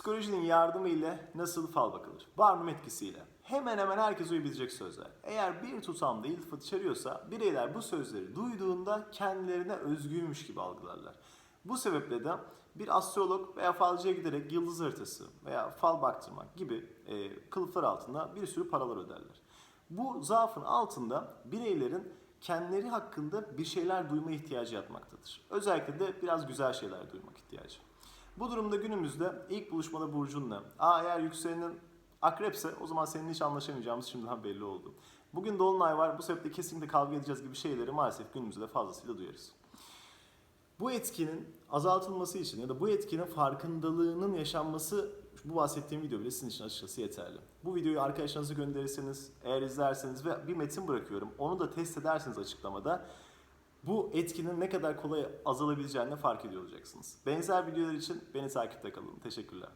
Psikolojinin yardımı ile nasıl fal bakılır? Barnum etkisiyle. Hemen hemen herkes uyabilecek sözler. Eğer bir tutamda iltifat içeriyorsa bireyler bu sözleri duyduğunda kendilerine özgüymüş gibi algılarlar. Bu sebeple de bir astrolog veya falcıya giderek yıldız haritası veya fal baktırmak gibi e, kılıflar altında bir sürü paralar öderler. Bu zaafın altında bireylerin kendileri hakkında bir şeyler duyma ihtiyacı yatmaktadır. Özellikle de biraz güzel şeyler duymak ihtiyacı. Bu durumda günümüzde ilk buluşmada burcun ne? Aa eğer yükselenin akrepse o zaman seninle hiç anlaşamayacağımız şimdiden belli oldu. Bugün dolunay var bu sebeple kesinlikle kavga edeceğiz gibi şeyleri maalesef günümüzde fazlasıyla duyarız. Bu etkinin azaltılması için ya da bu etkinin farkındalığının yaşanması bu bahsettiğim video bile sizin için açıkçası yeterli. Bu videoyu arkadaşlarınıza gönderirseniz, eğer izlerseniz ve bir metin bırakıyorum. Onu da test ederseniz açıklamada bu etkinin ne kadar kolay azalabileceğini fark ediyor olacaksınız. Benzer videolar için beni takipte kalın. Teşekkürler.